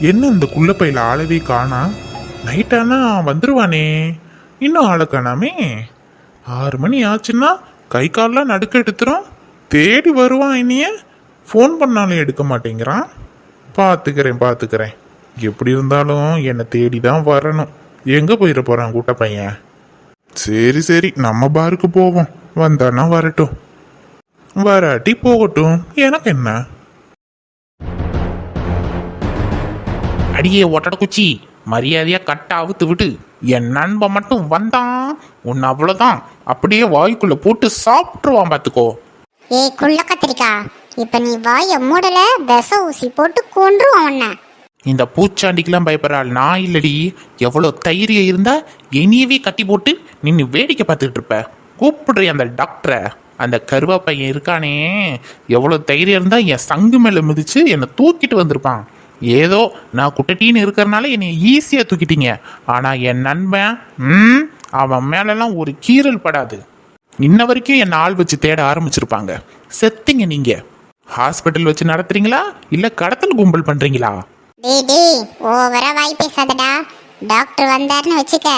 என்ன இந்த குள்ளப்பையில் ஆளவே காணா? நைட்டானா வந்துருவானே. இன்னும் ஆளை காணாமே. ஆறு மணி ஆச்சுன்னா கை கால்லாம் நடுக்க எடுத்துரும். தேடி வருவான் இனிய. ஃபோன் பண்ணாலும் எடுக்க மாட்டேங்கிறான். பார்த்துக்கிறேன் பார்த்துக்கிறேன் எப்படி இருந்தாலும் என்னை தேடி தான் வரணும். எங்கே போயிட போகிறான் கூட்ட பையன்? சரி சரி. நம்ம பாருக்கு போவோம். வந்தானா வரட்டும். வராட்டி போகட்டும். எனக்கு என்ன? அடியே ஒட்டட குச்சி. மரியாதையா கட்ட அவுத்து விட்டு என் நண்பன் மட்டும் வந்தான் உன்னை அவ்வளோதான் அப்படியே வாய்க்குள்ள போட்டு சாப்பிட்டுருவான் பார்த்துக்கோ ஏய் குள்ள கத்திரிக்கா. இப்ப நீ வாய மூடல விச ஊசி போட்டு கொன்றும் உன்னை. இந்த பூச்சாண்டிக்கெல்லாம் பயப்படுறாள் நான் இல்லடி. எவ்வளோ தைரியம் இருந்தா என்னையவே கட்டி போட்டு நின்று வேடிக்கை பார்த்துக்கிட்டு இருப்ப. கூப்பிடுறே அந்த டாக்டரை. அந்த கருவா பையன் இருக்கானே. எவ்வளோ தைரியம் இருந்தா என் சங்கு மேலே மிதிச்சு என்னை தூக்கிட்டு வந்திருப்பான். ஏதோ நான் குட்டட்டின்னு இருக்கிறனால என்னை ஈஸியாக தூக்கிட்டீங்க. ஆனால் என் நண்பன் ம் அவன் மேலெல்லாம் ஒரு கீறல் படாது. இன்ன வரைக்கும் என்னை ஆள் வச்சு தேட ஆரம்பிச்சிருப்பாங்க. செத்தீங்க நீங்க. ஹாஸ்பிட்டல் வச்சு நடத்துறீங்களா? இல்ல கடத்தல் கும்பல் பண்றீங்களா? டேய் டேய் ஓவரா வாய் பேசாதடா. டாக்டர் வந்தாருன்னு வச்சுக்க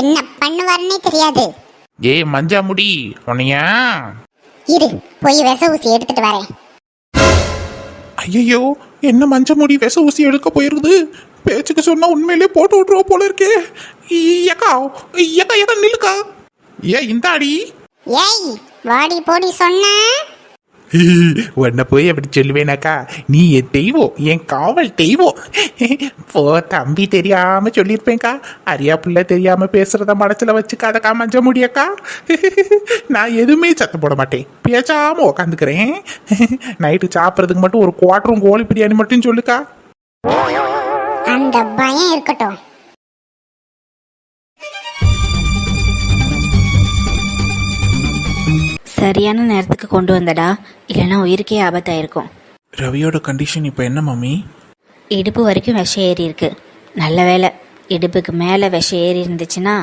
என்ன பண்ணுவாருன்னே தெரியாது. ஏய் மஞ்சா முடி உன்னைய? இரு போய் விச ஊசி எடுத்துட்டு வரேன். ஐயோ என்ன மஞ்ச முடி விச ஊசி எடுக்க போயிருக்குது பேச்சுக்கு சொன்னா உண்மையிலே போட்டு விட்டுருவா போல இருக்கே. ஏக்கா ஏக்கா ஏக்கா நில்லுக்கா. ஏ இந்த அடி ஏய் வாடி போடி சொன்ன. உன்னை போய் அப்படி சொல்லுவேனாக்கா நீ என் தெய்வம் என் காவல் தெய்வம் போ தம்பி தெரியாம சொல்லியிருப்பேன்க்கா. அரியா பிள்ளை தெரியாம பேசுறத மனசுல வச்சுக்காதக்கா மஞ்ச முடியக்கா. நான் எதுவுமே சத்தம் போட மாட்டேன். பேசாம உக்காந்துக்கிறேன். நைட்டு சாப்பிட்றதுக்கு மட்டும் ஒரு குவாட்டரும் கோழி பிரியாணி மட்டும் சொல்லுக்கா. அந்த பயம் இருக்கட்டும். சரியான நேரத்துக்கு கொண்டு வந்தடா. இல்லைன்னா உயிருக்கே ஆபத்தாயிருக்கும். ரவியோட கண்டிஷன் இப்போ என்ன மம்மி? இடுப்பு வரைக்கும் விஷம் ஏறி இருக்கு நல்ல வேலை இடுப்புக்கு மேலே விஷம் ஏறி இருந்துச்சுன்னா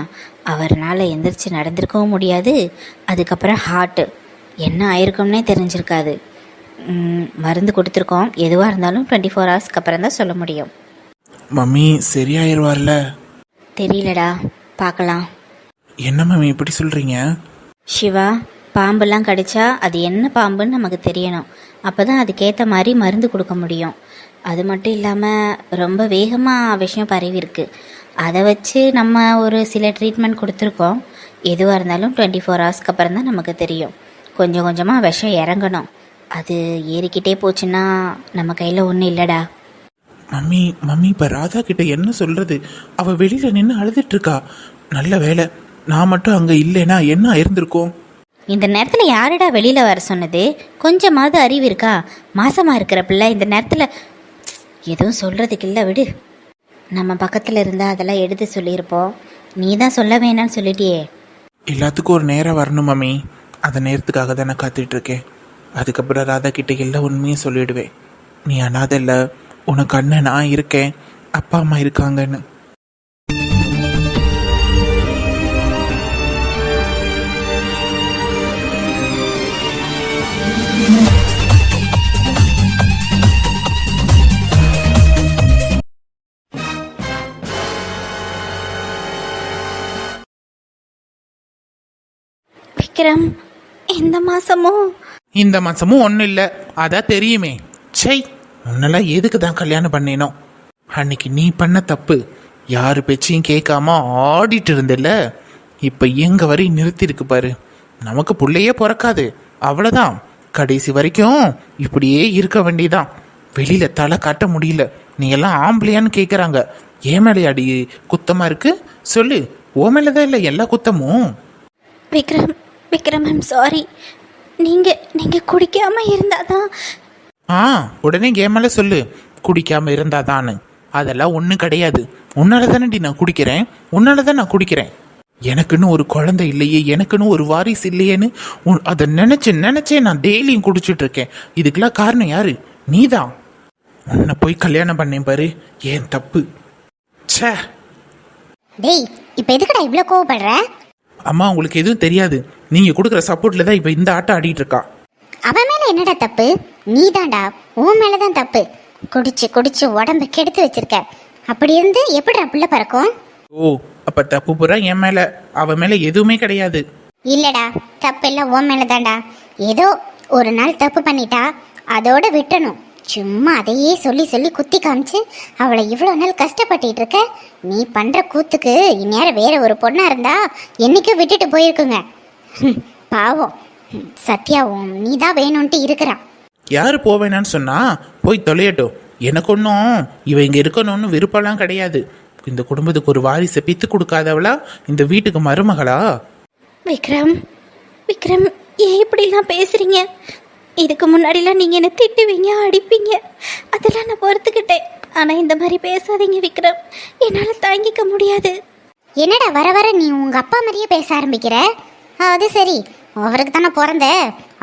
அவர்னால எந்திரிச்சு நடந்திருக்கவும் முடியாது. அதுக்கப்புறம் ஹார்ட்டு என்ன ஆயிருக்கும்னே தெரிஞ்சிருக்காது. மருந்து கொடுத்துருக்கோம். எதுவாக இருந்தாலும் டுவெண்ட்டி ஃபோர் ஹவர்ஸ்க்கு அப்புறம் தான் சொல்ல முடியும். மம்மி சரியாயிருவார்ல? தெரியலடா. பார்க்கலாம். என்ன மம்மி இப்படி சொல்றீங்க? சிவா பாம்பெல்லாம் கடிச்சா அது என்ன பாம்புன்னு நமக்கு தெரியணும். அப்போ தான் அதுக்கேற்ற மாதிரி மருந்து கொடுக்க முடியும். அது மட்டும் இல்லாமல் ரொம்ப வேகமாக விஷயம் பரவியிருக்கு அதை வச்சு நம்ம ஒரு சில ட்ரீட்மெண்ட் கொடுத்துருக்கோம். எதுவாக இருந்தாலும் டுவெண்ட்டி ஃபோர் ஹவர்ஸ்க்கு அப்புறம் தான் நமக்கு தெரியும். கொஞ்சம் கொஞ்சமாக விஷம் இறங்கணும். அது ஏறிக்கிட்டே போச்சுன்னா நம்ம கையில் ஒன்றும் இல்லைடா. மம்மி மம்மி இப்போ ராதா கிட்ட என்ன சொல்கிறது அவள் வெளியில் நின்று அழுதுட்டு இருக்கா. நல்ல வேலை நான் மட்டும் அங்கே இல்லைன்னா என்ன இருந்திருக்கோம் இந்த நேரத்தில் யாருடா வெளியில் வர சொன்னது? கொஞ்சமாவது அறிவு இருக்கா? மாசமாக இருக்கிற பிள்ளை இந்த நேரத்தில் எதுவும் சொல்கிறதுக்கு இல்லை விடு. நம்ம பக்கத்தில் இருந்தால் அதெல்லாம் எடுத்து சொல்லியிருப்போம். நீ தான் சொல்ல வேணாம்னு சொல்லிட்டியே. எல்லாத்துக்கும் ஒரு நேரம் வரணும் மம்மி. அந்த நேரத்துக்காக தான் நான் இருக்கேன். அதுக்கப்புறம் ராதா கிட்ட எல்லா உண்மையும் சொல்லிடுவேன். நீ அனாதை இல்லை உனக்கு அண்ணன் நான் இருக்கேன். அப்பா அம்மா இருக்காங்கன்னு. விக்ரம் இந்த மாசமும் இந்த மாசமும் ஒன்றும் இல்லை. அதான் தெரியுமே. சை உன்னெல்லாம் எதுக்கு தான் கல்யாணம் பண்ணேனோ? அன்னைக்கு நீ பண்ண தப்பு. யார் பேச்சையும் கேட்காம ஆடிட்டு இருந்தில்ல? இப்போ எங்க வரை நிறுத்திருக்கு பாரு. நமக்கு புள்ளையே பிறக்காது. அவ்வளோதான் கடைசி வரைக்கும் இப்படியே இருக்க வேண்டியதான் வெளியில தலை காட்ட முடியல. நீ எல்லாம் ஆம்பளையான்னு கேட்குறாங்க ஏன் மேலையாடி குத்தமா இருக்கு? சொல்லு. ஓ மேலதான் இல்லை எல்லா குத்தமும். விக்ரம் விக்ரம் ஐம் சாரி நீங்கள் நீங்கள் குடிக்காமல் இருந்தால் தான். ஆ உடனே மேலே சொல்லு. குடிக்காம இருந்தாதான்னு அதெல்லாம் ஒன்றும் கிடையாது. உன்னால தானேடி நான் குடிக்கிறேன். உன்னால தான் நான் குடிக்கிறேன். எனக்குன்னு ஒரு குழந்தை இல்லையே. எனக்குன்னு ஒரு வாரிசு இல்லையேன்னு உன்- அதை நினைச்சு நினைச்சே நான் டெய்லியும் குடிச்சிட்டு இருக்கேன். இதுக்கெல்லாம் காரணம் யாரு? நீதான். உன்னை போய் கல்யாணம் பண்ணேன் பாரு. ஏன் தப்பு? ச்சே. டேய் இப்போ எதுக்குடா இவ்வளோ கோவப்படுற? அம்மா உங்களுக்கு எதுவும் தெரியாது. நீங்க கொடுக்குற சப்போர்ட்ல தான் இப்போ இந்த ஆட்டம் ஆடிட்டு இருக்கா? அவன் மேல என்னடா தப்பு? நீதான்டா உன் மேலதான் தப்பு. குடிச்சு குடிச்சு உடம்ப கெடுத்து வச்சிருக்க. அப்படி இருந்து எப்படிடா புள்ள பறக்கும்? ஓ அப்ப தப்பு பூரா என் மேல. அவ மேல எதுவுமே கிடையாது. இல்லடா தப்பு எல்லாம் உன் மேலதான்டா. ஏதோ ஒரு நாள் தப்பு பண்ணிட்டா அதோட விட்டணும். சும்மா அதையே சொல்லி சொல்லி குத்தி காமிச்சு அவளை இவ்வளோ நாள் கஷ்டப்பட்டுட்டு இருக்க நீ பண்ற கூத்துக்கு இந்நேரம் வேற ஒரு பொண்ணா இருந்தா என்னைக்கும் விட்டுட்டு போயிருக்குங்க. பாவம். சத்யாவும் நீ தான் வேணும்ன்ட்டு இருக்கிறா யாரு போவேனான்னு சொன்னா போய் தொலையட்டும். எனக்கு ஒன்றும் இவ இங்க இருக்கணும்னு விருப்பம்லாம் கிடையாது. இந்த குடும்பத்துக்கு ஒரு வாரிசை பித்து கொடுக்காதவளா? இந்த வீட்டுக்கு மருமகளா? விக்ரம் விக்ரம் ஏன் இப்படிலாம் பேசுறீங்க? இதுக்கு முன்னாடிலாம் நீங்கள் என்ன திட்டுவீங்க அடிப்பீங்க. அதெல்லாம் நான் பொறுத்துக்கிட்டேன். ஆனால் இந்த மாதிரி பேசாதீங்க விக்ரம். என்னால் தாங்கிக்க முடியாது. என்னடா வர வர நீ உங்க அப்பா மாதிரியே பேச ஆரம்பிக்கிற? அது சரி. அவருக்கு தானே பிறந்த.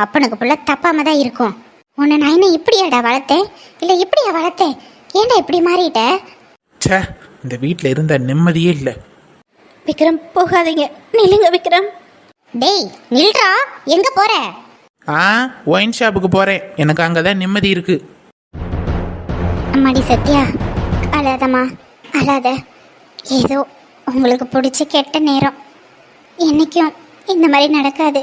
அப்பனுக்கு புள்ள தப்பாம தான் இருக்கும். உன்னை நான் என்ன இப்படியாடா வளர்த்தேன்? இல்லை இப்படியா வளர்த்தேன்? ஏன்டா இப்படி மாறிட்ட? ச்சே இந்த வீட்டில் இருந்த நிம்மதியே இல்லை. விக்ரம் போகாதீங்க. நில்லுங்க விக்ரம். டேய் நில்றா. எங்க போற? ஆ ஒயின் ஷாப்புக்கு போறேன். எனக்கு அங்கே தான் நிம்மதி இருக்கு. அம்மாடி சத்யா அழாதம்மா அழாத. ஏதோ உங்களுக்கு பிடிச்ச கெட்ட நேரம். என்னைக்கும் இந்த மாதிரி நடக்காது.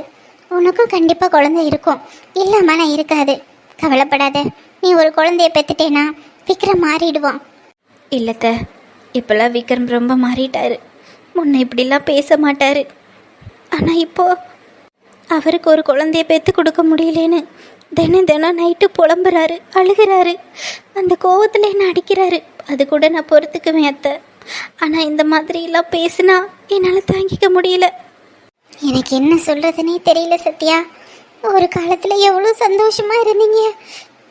உனக்கும் கண்டிப்பாக குழந்தை இருக்கும். இல்லாமலாம் இருக்காது. கவலைப்படாத. நீ ஒரு குழந்தைய பெத்துட்டேனா விக்ரம் மாறிடுவான். இல்லத்த இப்போல்லாம் விக்ரம் ரொம்ப மாறிட்டாரு. முன்ன இப்படிலாம் பேச மாட்டாரு. ஆனால் இப்போ அவருக்கு ஒரு குழந்தைய பெற்று கொடுக்க முடியலேன்னு. தினம் தினம் நைட்டு புலம்புறாரு அழுகிறாரு. அந்த கோவத்தில் என்ன அடிக்கிறாரு? அது கூட நான் பொறுத்துக்குவேன் அத்தை. ஆனால் இந்த மாதிரிலாம் பேசினா என்னால் தாங்கிக்க முடியல. எனக்கு என்ன சொல்றதுனே தெரியல சத்யா. ஒரு காலத்துல எவ்வளோ சந்தோஷமா இருந்தீங்க.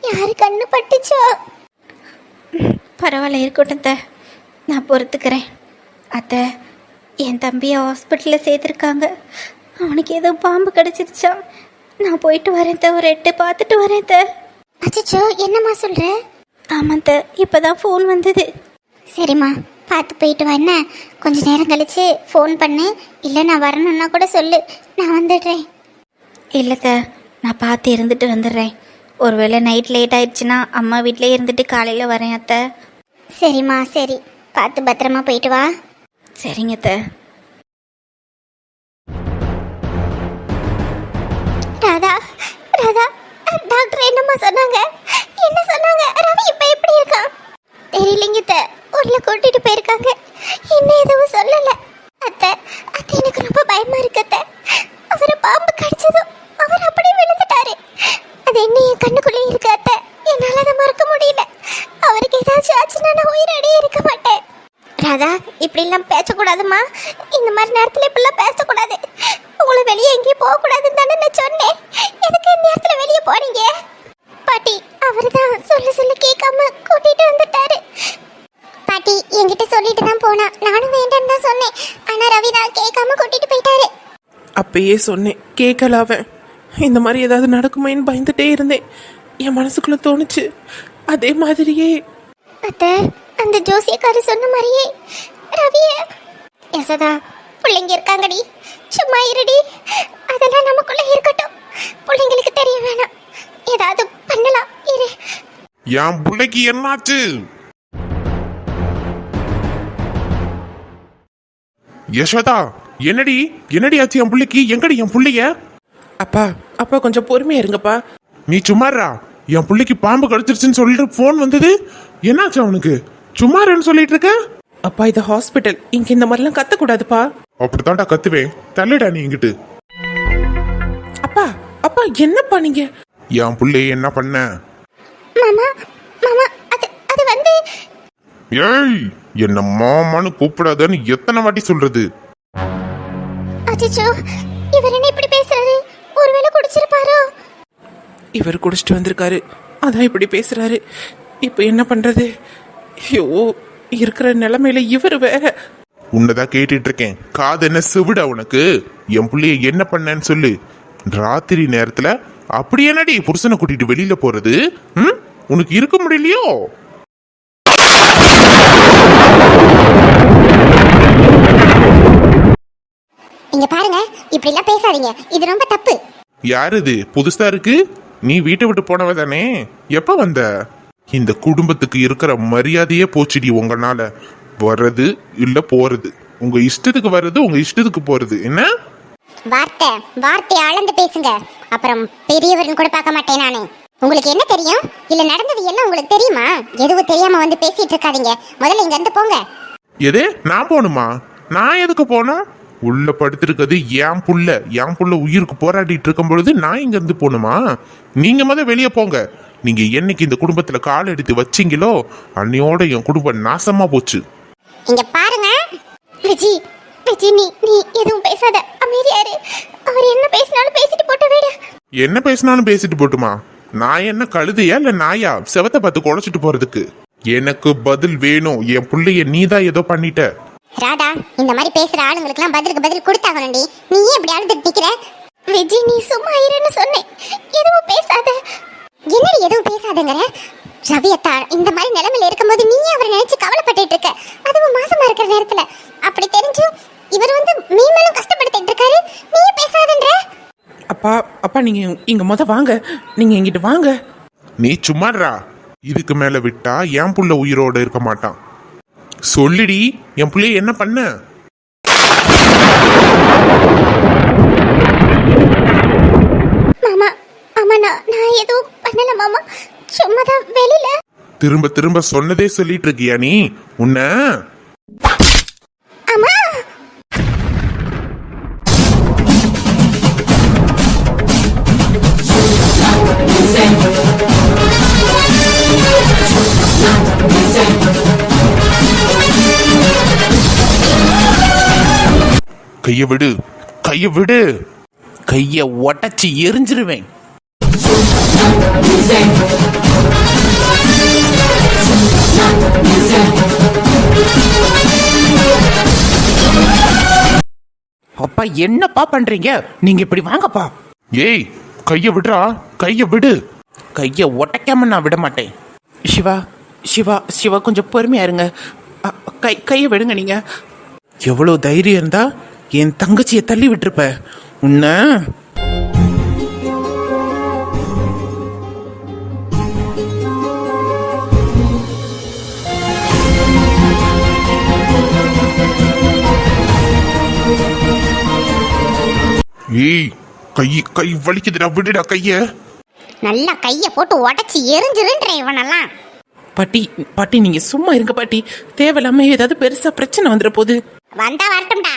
யாரு கண்ணு பட்டுச்சோ? பரவாயில்ல இருக்கட்டும் அத்தை. நான் பொறுத்துக்கிறேன். அத்தை என் தம்பியை ஹாஸ்பிட்டலில் சேர்த்துருக்காங்க. அவனுக்கு ஏதோ பாம்பு கிடச்சிருச்சா. நான் போயிட்டு வரேன் அத்தை ஒரு எட்டு பார்த்துட்டு வரேன் அத்தை அச்சச்சோ என்னம்மா சொல்ற? ஆமாம் அத்தை இப்போ தான் ஃபோன் வந்தது. சரிம்மா பார்த்து போயிட்டு வா என்ன? கொஞ்ச நேரம் கழிச்சு ஃபோன் பண்ணு. இல்லை நான் வரணும்னா கூட சொல்லு. நான் வந்துடுறேன். இல்லை அத்தை நான் பார்த்து இருந்துட்டு வந்துடுறேன். ஒருவேளை நைட் லேட் ஆயிடுச்சுன்னா அம்மா வீட்டிலே இருந்துட்டு காலையில் வரேன் அத்தை. சரிம்மா சரி. பார்த்து பத்திரமா போயிட்டு வா. சரிங்க அத்தை ராதா டாக்டர் என்னம்மா சொன்னாங்க? என்ன சொன்னாங்க? ரவி இப்போ எப்படி இருக்கான்? தெரியலைங்க அத்தை. உள்ள கூட்டிட்டு போயிருக்காங்க. என்ன எதுவும் சொல்லல. அத்தை அத்தை எனக்கு ரொம்ப பயமா இருக்கு அத்தை. அவரை பாம்பு கடிச்சதும் அவர் அப்படியே விழுந்துட்டாரு. அது என்ன என் கண்ணுக்குள்ளே இருக்கு அத்தை? என்னால் அதை மறக்க முடியல. அவருக்கு ஏதாச்சும் ஆச்சுன்னா நான் உயிரடியே இருக்க மாட்டேன். ராதா இப்படிலாம் பேசக்கூடாதும்மா. இந்த மாதிரி நேரத்தில் இப்படிலாம் பேச உங்களை வெளியே எங்கேயும் போகக்கூடாதுன்னு தானே நான் சொன்னேன் எதுக்கு இந்த நேரத்தில் வெளியே போனீங்க பாட்டி அவர் தான் சொல்ல சொல்ல கேட்காம கூட்டிட்டு வந்துட்டாரு பாட்டி என்கிட்ட சொல்லிட்டு தான் போனா நானும் வேண்டாம்னு தான் சொன்னேன் ஆனா ரவி தான் கேட்காம கூட்டிட்டு போயிட்டாரு அப்பயே சொன்னேன் கேட்கல அவன். இந்த மாதிரி ஏதாவது நடக்குமேன்னு பயந்துட்டே இருந்தேன். என் மனசுக்குள்ள தோணுச்சு. அதே மாதிரியே. அத்தை அந்த ஜோசியக்காரி சொன்ன மாதிரியே ரவிய. யசதா பிள்ளைங்க இருக்காங்கடி. சும்மா இருடி. அதெல்லாம் நமக்குள்ள இருக்கட்டும். பிள்ளைங்களுக்கு தெரிய வேணாம். ஏதாவது பண்ணலாம். இரு. என் பிள்ளைக்கு என்னாச்சு? யசோதா என்னடி என்னடி ஆச்சு என் பிள்ளைக்கு? எங்கடி என் பிள்ளைய? அப்பா அப்பா கொஞ்சம் பொறுமையா இருங்கப்பா. நீ சும்மாறா என் பிள்ளைக்கு பாம்பு கடிச்சிருச்சுன்னு சொல்லிட்டு ஃபோன் வந்தது. என்னாச்சு அவனுக்கு? சும்மாறன்னு சொல்லிட்டு இருக்க அப்பா இது ஹாஸ்பிட்டல் இங்க இந்த மாதிரிலாம் கத்தக்கூடாதுப்பா. அப்படித்தான்டா கத்துவேன். தள்ளுடா நீ இங்கிட்டு. அப்பா அப்பா என்னப்பா நீங்க? என் பிள்ளைய என்ன பண்ண? மாமா மாமா அது அது வந்து ஏய் என்ன மாமான்னு கூப்பிடாதன்னு எத்தனை வாட்டி சொல்றது? அச்சோ இவர் என்ன இப்படி பேசுறாரு? ஒருவேளை குடிச்சிருப்பாரோ? இவர் குடிச்சிட்டு வந்திருக்காரு. அதான் இப்படி பேசுறாரு. இப்போ என்ன பண்றது? ஐயோ இருக்கிற நிலைமையில இவர் வேற. உன்னதான் கேட்டுட்டு இருக்கேன் காது என்ன செவிடா உனக்கு? என் புள்ளைய என்ன பண்ணேன்னு சொல்லு. ராத்திரி நேரத்துல அப்படி என்னடி புருஷனை கூட்டிட்டு வெளியில போறது? ம்? உனக்கு இருக்க முடியலையோ? இங்க பாருங்க இப்படி எல்லாம் பேசாதீங்க. இது ரொம்ப தப்பு. யார் இது? புதுசா இருக்கு? நீ வீட்டை விட்டு போனவ தானே? எப்ப வந்த? இந்த குடும்பத்துக்கு இருக்கிற மரியாதையே போச்சுடி உங்களால வர்றது இல்ல போறது. உங்க இஷ்டத்துக்கு வர்றது உங்க இஷ்டத்துக்கு போறது. என்ன? வார்த்தை வார்த்தை அளந்து பேசுங்க. அப்புறம் பெரியவர்னு கூட பார்க்க மாட்டேன் நானு. உங்களுக்கு என்ன தெரியும்? இல்ல நடந்தது எல்லாம் உங்களுக்கு தெரியுமா? எதுவும் தெரியாம வந்து பேசிட்டு இருக்காதீங்க. முதல்ல இங்க இருந்து போங்க. எது? நான் போகணுமா? நான் எதுக்கு போகணும்? உள்ள படுத்திருக்கிறது என் புள்ள. என் புள்ள உயிருக்கு போராடிட்டு இருக்கும் பொழுது நான் இங்க இருந்து போகணுமா? நீங்க முத வெளியே போங்க. நீங்க என்னைக்கு இந்த குடும்பத்துல கால் எடுத்து வச்சீங்களோ அன்னையோட என் குடும்பம் நாசமா போச்சு. இங்க பாருங்க. விஜி விஜி நீ நீ எதுவும் பேசாத. அமைதியாரு அவர் என்ன பேசினாலும் பேசிட்டு போட்டு விடு. என்ன பேசினாலும் பேசிட்டு போட்டுமா? நான் என்ன கழுதையா இல்ல நாயா? செவத்தை பார்த்து குழைச்சிட்டு போறதுக்கு. எனக்கு பதில் வேணும். என் புள்ளைய நீதான் ஏதோ பண்ணிட்ட. ராதா இந்த மாதிரி பேசுற ஆளுங்களுக்குலாம் பதிலுக்கு பதில் கொடுத்தாகணும்டி. நீ ஏன் இப்படி அழுதுட்டு நிக்கிற? விஜி நீ சும்மா இருன்னு சொன்னேன் எதுவும் பேசாத. என்னடி எதுவும் பேசாதங்கிற? ரவியத்தா இந்த மாதிரி நிலைமையில இருக்கும்போது நீ அவரை நினைச்சு கவலைப்பட்டுட்டு இருக்க? அதுவும் மாசமா இருக்கிற நேரத்துல. அப்படி தெரிஞ்சும் இவர் வந்து மீன்மேலும் கஷ்டப்படுத்திட்டு இருக்காரு. நீ பேசாதன்ற அப்பா அப்பா நீங்க இங்க முத வாங்க. நீங்க எங்கிட்ட வாங்க. நீ சும்மாடுறா. இதுக்கு மேல விட்டா என் புள்ள உயிரோட இருக்க மாட்டான். சொல்லிடி என் புள்ளைய என்ன பண்ண? மாமா ஆமா நான் நான் எதுவும் பண்ணல மாமா. சும்மா தான் வெளியில. திரும்ப திரும்ப சொன்னதே சொல்லிட்டு இருக்கியா நீ? உன்ன? கைய விடு. கைய விடு. கையை உடச்சி எரிஞ்சிருவேன். அப்பா என்னப்பா பண்றீங்க? நீங்க இப்படி வாங்கப்பா. ஏய் கைய விடுறா. கைய விடு. கையை உடைக்காம நான் விட மாட்டேன். சிவா சிவா சிவா கொஞ்சம் பொறுமையா இருங்க. கை கையை விடுங்க நீங்க. எவ்வளோ தைரியம் இருந்தா என் தங்கச்சியை தள்ளி விட்டுருப்ப. உன்ன. ஏய் கை கை வலிக்குதுடா விடுடா கைய. நல்லா கைய போட்டு உடைச்சி எரிஞ்சிருன்ற இவனெல்லாம். பாட்டி பாட்டி நீங்க சும்மா இருங்க பாட்டி. தேவையில்லாம ஏதாவது பெருசா பிரச்சனை வந்துட போகுது வந்தா வரட்டும்டா.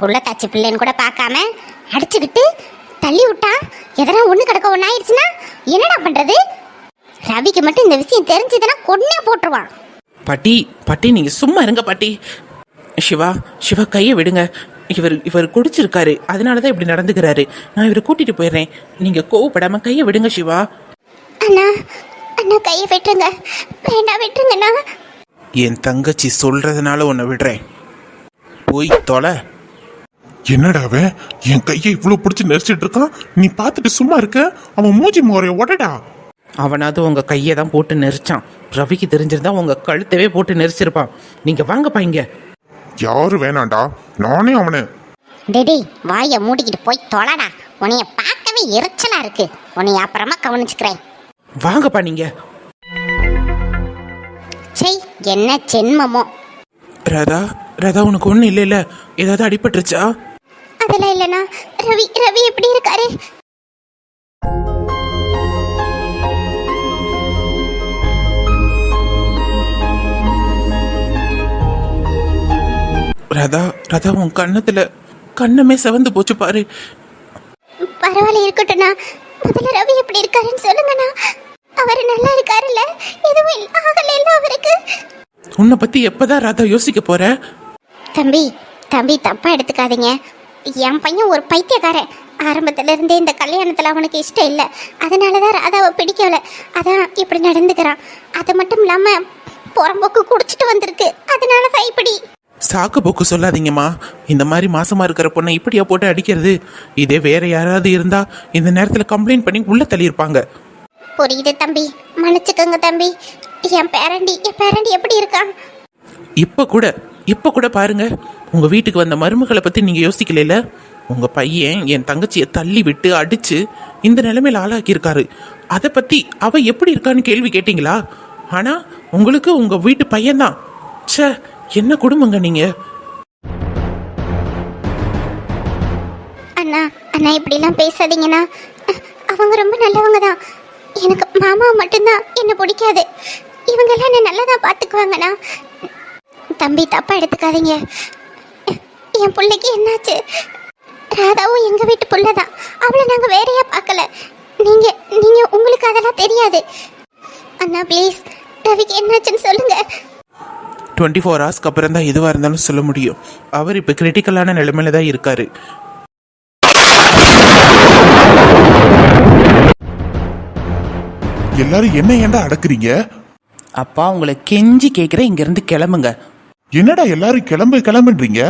புள்ள தாச்சி பிள்ளைன்னு கூட பார்க்காம அடிச்சுக்கிட்டு தள்ளி விட்டா எதனா ஒண்ணு கிடக்க ஒண்ணு ஆயிடுச்சுன்னா என்னடா பண்றது? ரவிக்கு மட்டும் இந்த விஷயம் தெரிஞ்சதுன்னா கொன்னே போட்டுருவான். பாட்டி பாட்டி நீங்க சும்மா இருங்க பாட்டி. சிவா சிவா கையை விடுங்க. இவர் இவர் குடிச்சிருக்காரு. அதனால தான் இப்படி நடந்துக்கிறாரு. நான் இவரை கூட்டிட்டு போயிடுறேன். நீங்க கோவப்படாம கையை விடுங்க சிவா. அண்ணா அண்ணா கையை விட்டுருங்க வேண்டாம் விட்டுருங்கண்ணா என் தங்கச்சி சொல்றதுனால உன்னை விடுறேன். போய் தொலை. என்னடா அவன்? என் கையை இவ்வளவு பிடிச்சு நெரிச்சிட்டு இருக்கான்? நீ பார்த்துட்டு சும்மா இருக்க? அவன் மூஞ்சி மோரைய உடடா அவனாவது உங்க கையை தான் போட்டு நெரிச்சான். ரவிக்கு தெரிஞ்சிருந்தா உங்க கழுத்தவே போட்டு நெரிச்சிருப்பான். நீங்க வாங்கப்பா இங்க. யாரும் வேணாம்டா நானே அவனை. டேடி வாயை மூடிக்கிட்டு போய் தொலைடா. உன்னைய பார்க்கவே எரிச்சலா இருக்கு. உன்னைய அப்புறமா கவனிச்சுக்கிறேன். வாங்கப்பா நீங்க. சை என்ன ஜென்மமோ. ராதா ராதா உனக்கு ஒன்றும் இல்லை இல்லை ஏதாவது அடிபட்டுருச்சா? அதெல்லாம் இல்லைண்ணா ரவி ரவி எப்படி இருக்காரு? ராதா ராதா உன் கண்ணத்துல கண்ணமே செவந்து போச்சு பாரு. பரவாயில்ல இருக்கட்டும்ண்ணா முதல்ல ரவி எப்படி இருக்காருன்னு சொல்லுங்கண்ணா. அவர் நல்லா இருக்காருல்ல? எதுவும் இல்ல- ஆகலைல்ல அவருக்கு? உன்னை பத்தி எப்பதான் ராதா யோசிக்க போற? தம்பி தம்பி தப்பா எடுத்துக்காதீங்க. என் பையன் ஒரு பைத்தியக்காரன். ஆரம்பத்துல இருந்தே இந்த கல்யாணத்துல அவனுக்கு இஷ்டம் இல்லை. அதனால தான் ராதாவை பிடிக்கல. அதான் இப்படி நடந்துக்கிறான். அது மட்டும் இல்லாம புறம்போக்கு குடிச்சிட்டு வந்திருக்கு. அதனால தான் இப்படி. சாக்கு போக்கு சொல்லாதீங்கம்மா. இந்த மாதிரி மாசமா இருக்கிற பொண்ணை இப்படியா போட்டு அடிக்கிறது? இதே வேற யாராவது இருந்தா இந்த நேரத்துல கம்ப்ளைண்ட் பண்ணி உள்ள தள்ளியிருப்பாங்க. புரியுது தம்பி. மன்னிச்சுக்கோங்க தம்பி. என் பேரண்டி என் பேரண்டி எப்படி இருக்கான்? இப்ப கூட இப்போ கூட பாருங்க உங்கள் வீட்டுக்கு வந்த மருமகளை பற்றி நீங்கள் யோசிக்கலையில? உங்கள் பையன் என் தங்கச்சியை தள்ளி விட்டு அடித்து இந்த நிலைமையில் ஆளாக்கியிருக்காரு. அதை பற்றி அவள் எப்படி இருக்கான்னு கேள்வி கேட்டிங்களா? ஆனால் உங்களுக்கு உங்கள் வீட்டு பையன்தான். ச்சே என்ன குடும்பங்க நீங்கள் அண்ணா அண்ணா இப்படிலாம் பேசாதீங்கண்ணா. அவங்க ரொம்ப நல்லவங்க தான் எனக்கு மாமா மட்டும்தான் என்ன பிடிக்காது. இவங்கெல்லாம் என்ன நல்லா தான் பார்த்துக்குவாங்கண்ணா. தம்பி தப்பா எடுத்துக்காதீங்க. என் பிள்ளைக்கு என்னாச்சு? ராதாவும் எங்க வீட்டு புள்ள தான் அவளை நாங்க வேறையா பார்க்கல. நீங்க நீங்க உங்களுக்கு அதெல்லாம் தெரியாது. அண்ணா ப்ளீஸ் ரவிக்கு என்னாச்சுன்னு சொல்லுங்க. டுவெண்ட்டி ஃபோர் ஹவர்ஸ்க்கு அப்புறம் தான் எதுவாக இருந்தாலும் சொல்ல முடியும். அவர் இப்போ கிரிட்டிக்கலான நிலைமையில தான் இருக்காரு. எல்லாரும் என்ன ஏன்டா அடக்குறீங்க? அப்பா உங்களை கெஞ்சி கேட்குற இங்கேருந்து கிளம்புங்க. என்னடா எல்லாரும் கிளம்பு கிளம்புன்றீங்க?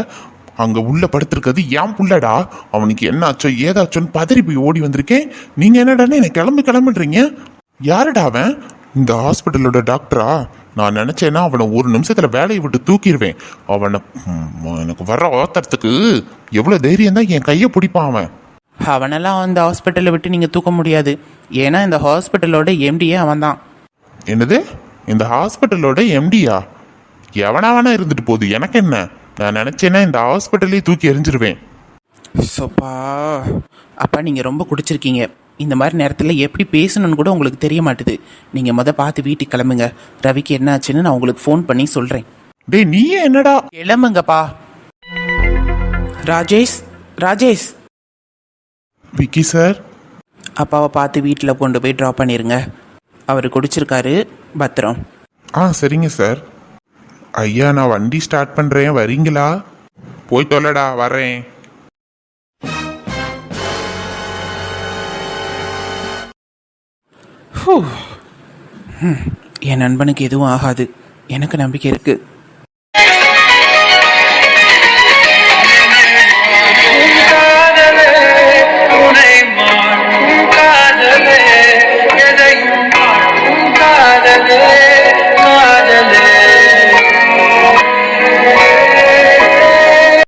அங்க உள்ள படுத்திருக்கிறது ஏன் புள்ளடா? அவனுக்கு என்ன ஆச்சோ ஏதாச்சோன்னு பதறி போய் ஓடி வந்திருக்கேன். நீங்க என்னடான்னு என்ன கிளம்பு கிளம்புன்றீங்க? யாருடா அவன்? இந்த ஹாஸ்பிட்டலோட டாக்டரா? நான் நினைச்சேன்னா அவனை ஒரு நிமிஷத்துல வேலையை விட்டு தூக்கிடுவேன் அவனை எனக்கு வர்ற ஓத்தறதுக்கு எவ்வளவு தைரியம் தான் என் கையை பிடிப்பான் அவன். அவனெல்லாம் அந்த ஹாஸ்பிட்டலை விட்டு நீங்கள் தூக்க முடியாது. ஏன்னா இந்த ஹாஸ்பிட்டலோட எம்டியே அவன் தான் என்னது? இந்த ஹாஸ்பிட்டலோட எம்டியா எவனா வேணா இருந்துட்டு போகுது? எனக்கு என்ன நான் நினைச்சேன்னா இந்த ஹாஸ்பிட்டலே தூக்கி எறிஞ்சிருவேன். சோப்பா அப்பா நீங்கள் ரொம்ப குடிச்சிருக்கீங்க. இந்த மாதிரி நேரத்தில் எப்படி பேசணும்னு கூட உங்களுக்கு தெரிய மாட்டுது. நீங்கள் முத பார்த்து வீட்டுக்கு கிளம்புங்க. ரவிக்கு என்ன ஆச்சுன்னு நான் உங்களுக்கு ஃபோன் பண்ணி சொல்கிறேன் டேய் நீயே என்னடா? கிளம்புங்கப்பா. ராஜேஷ் ராஜேஷ். விக்கி சார்? அப்பாவை பார்த்து வீட்டில் கொண்டு போய் ட்ராப் பண்ணிடுங்க அவர் குடிச்சிருக்காரு பத்திரம். ஆ சரிங்க சார். ஐயா நான் வண்டி ஸ்டார்ட் பண்றேன். வரீங்களா? போய் தொல்லடா வரேன் என் நண்பனுக்கு எதுவும் ஆகாது. எனக்கு நம்பிக்கை இருக்குது